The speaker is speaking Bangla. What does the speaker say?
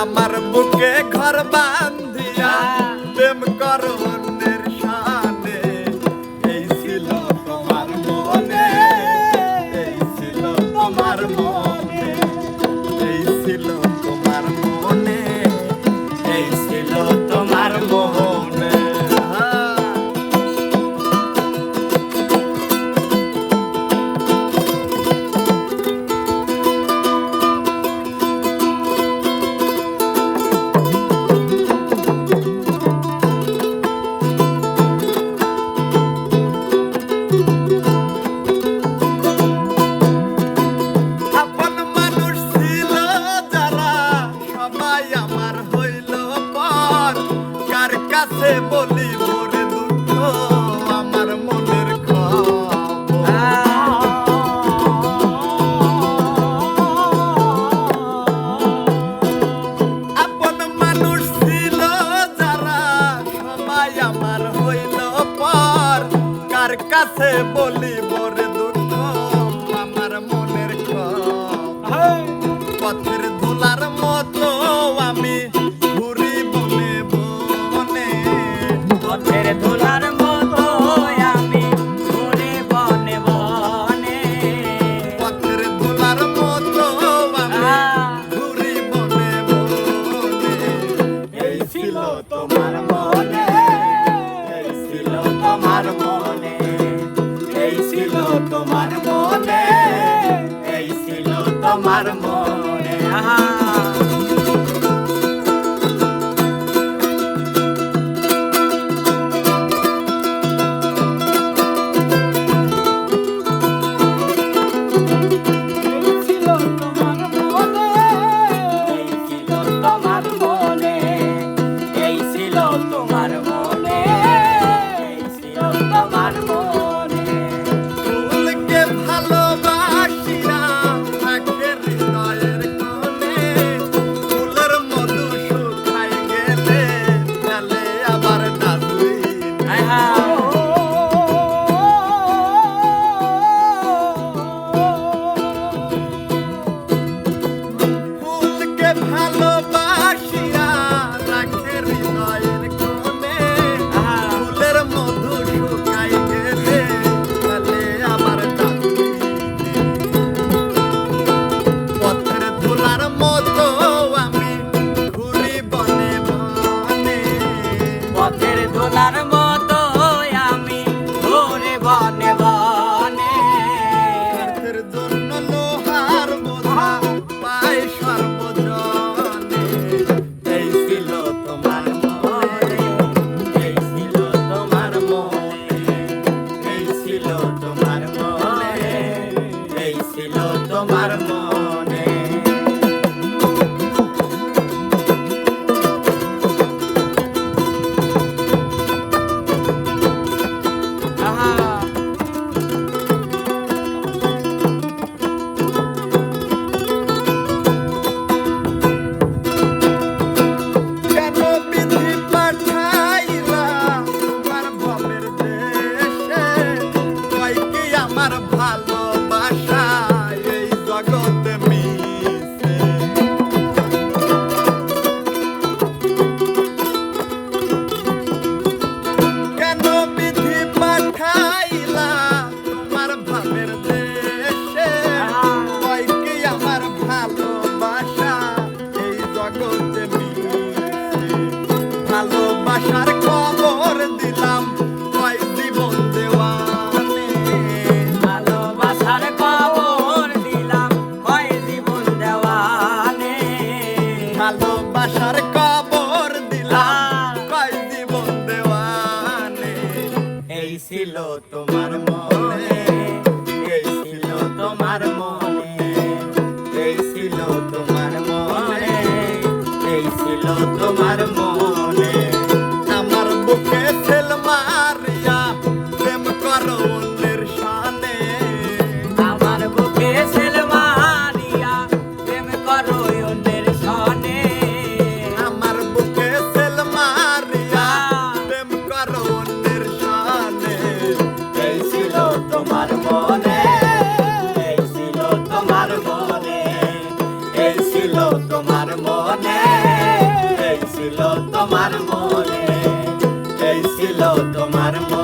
আমার বুকে ঘর কাছে বলি মোরে দুঃখ, আমার মনের আপন মানুষ ছিল যারা সবাই আমার হইল পর, কার কাছে বলি মোরে দুঃখ Haha. নজর দিলাম কয় জীবন দেওয়ানে। ভালোবাসার পাওয়ার দিলাম কয় জীবন দেওয়ানে। ভালোবাসার ছিল তোমার মা